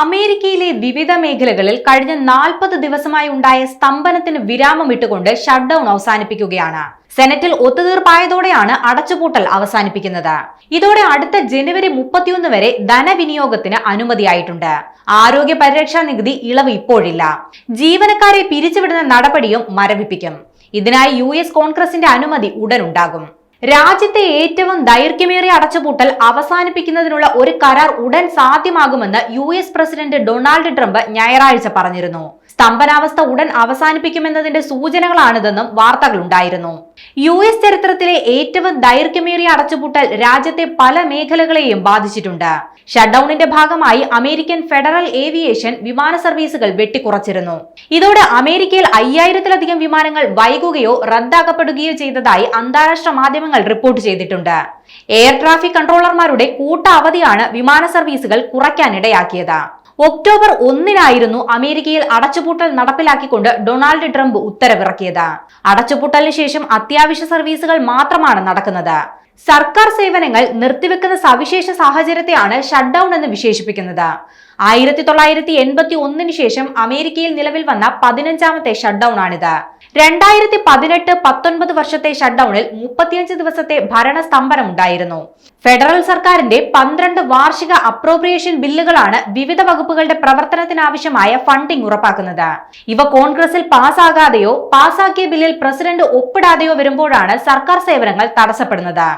അമേരിക്കയിലെ വിവിധ മേഖലകളിൽ കഴിഞ്ഞ നാൽപ്പത് ദിവസമായി ഉണ്ടായ സ്തംഭനത്തിന് വിരാമം ഇട്ടുകൊണ്ട് ഷട്ട് ഡൌൺ അവസാനിപ്പിക്കുകയാണ്. സെനറ്റിൽ ഒത്തുതീർപ്പായതോടെയാണ് അടച്ചുപൂട്ടൽ അവസാനിപ്പിക്കുന്നത്. ഇതോടെ അടുത്ത ജനുവരി മുപ്പത്തിയൊന്ന് വരെ ധനവിനിയോഗത്തിന് അനുമതിയായിട്ടുണ്ട്. ആരോഗ്യ പരിരക്ഷാ നികുതി ഇളവ് ഇപ്പോഴില്ല. ജീവനക്കാരെ പിരിച്ചുവിടുന്ന നടപടിയും മരവിപ്പിക്കും. ഇതിനായി യു കോൺഗ്രസിന്റെ അനുമതി ഉടനുണ്ടാകും രാജ്യത്തെ ഏറ്റവും ദൈർഘ്യമേറിയ അടച്ചുപൂട്ടൽ അവസാനിപ്പിക്കുന്നതിനുള്ള ഒരു കരാർ ഉടൻ സാധ്യമാകുമെന്ന് U S president Donald Trump ഞായറാഴ്ച പറഞ്ഞിരുന്നു. സ്തംഭനാവസ്ഥ ഉടൻ അവസാനിപ്പിക്കുമെന്നതിന്റെ സൂചനകളാണിതെന്നും വാർത്തകളുണ്ടായിരുന്നു. യു എസ് ചരിത്രത്തിലെ ഏറ്റവും ദൈർഘ്യമേറിയ അടച്ചുപൂട്ടൽ രാജ്യത്തെ പല മേഖലകളെയും ബാധിച്ചിട്ടുണ്ട്. ഷട്ട്ഡൌണിന്റെ ഭാഗമായി അമേരിക്കൻ ഫെഡറൽ ഏവിയേഷൻ വിമാന സർവീസുകൾ വെട്ടിക്കുറച്ചിരുന്നു. ഇതോടെ അമേരിക്കയിൽ അയ്യായിരത്തിലധികം വിമാനങ്ങൾ വൈകുകയോ റദ്ദാക്കപ്പെടുകയോ ചെയ്തതായി അന്താരാഷ്ട്ര മാധ്യമങ്ങൾ റിപ്പോർട്ട് ചെയ്തിട്ടുണ്ട്. എയർ ട്രാഫിക് കൺട്രോളർമാരുടെ കൂട്ട അവധിയാണ് വിമാന സർവീസുകൾ കുറയ്ക്കാനിടയാക്കിയത് ഒക്ടോബർ ഒന്നിനായിരുന്നു അമേരിക്കയിൽ അടച്ചുപൂട്ടൽ നടപ്പിലാക്കിക്കൊണ്ട് ഡൊണാൾഡ് ട്രംപ് ഉത്തരവിറക്കിയത്. അടച്ചുപൂട്ടലിന് ശേഷം അത്യാവശ്യ സർവീസുകൾ മാത്രമാണ് നടക്കുന്നത്. സർക്കാർ സേവനങ്ങൾ നിർത്തിവെക്കുന്ന സവിശേഷ സാഹചര്യത്തെയാണ് ഷട്ട് ഡൌൺ എന്ന് വിശേഷിപ്പിക്കുന്നത്. ആയിരത്തി തൊള്ളായിരത്തി എൺപത്തി ഒന്നിന് ശേഷം അമേരിക്കയിൽ നിലവിൽ വന്ന പതിനഞ്ചാമത്തെ ഷട്ട് ഡൌൺ ആണിത് രണ്ടായിരത്തി പതിനെട്ട് പത്തൊൻപത് വർഷത്തെ ഷട്ട്ഡൌണിൽ മുപ്പത്തിയഞ്ച് ദിവസത്തെ ഭരണ സ്തംഭനമുണ്ടായിരുന്നു ഫെഡറൽ സർക്കാരിന്റെ പന്ത്രണ്ട് വാർഷിക അപ്രോപ്രിയേഷൻ ബില്ലുകളാണ് വിവിധ വകുപ്പുകളുടെ പ്രവർത്തനത്തിനാവശ്യമായ ഫണ്ടിംഗ് ഉറപ്പാക്കുന്നത്. ഇവ കോൺഗ്രസിൽ പാസ്സാകാതെയോ പാസ്സാക്കിയ ബില്ലിൽ പ്രസിഡന്റ് ഒപ്പിടാതെയോ വരുമ്പോഴാണ് സർക്കാർ സേവനങ്ങൾ തടസ്സപ്പെടുന്നത്.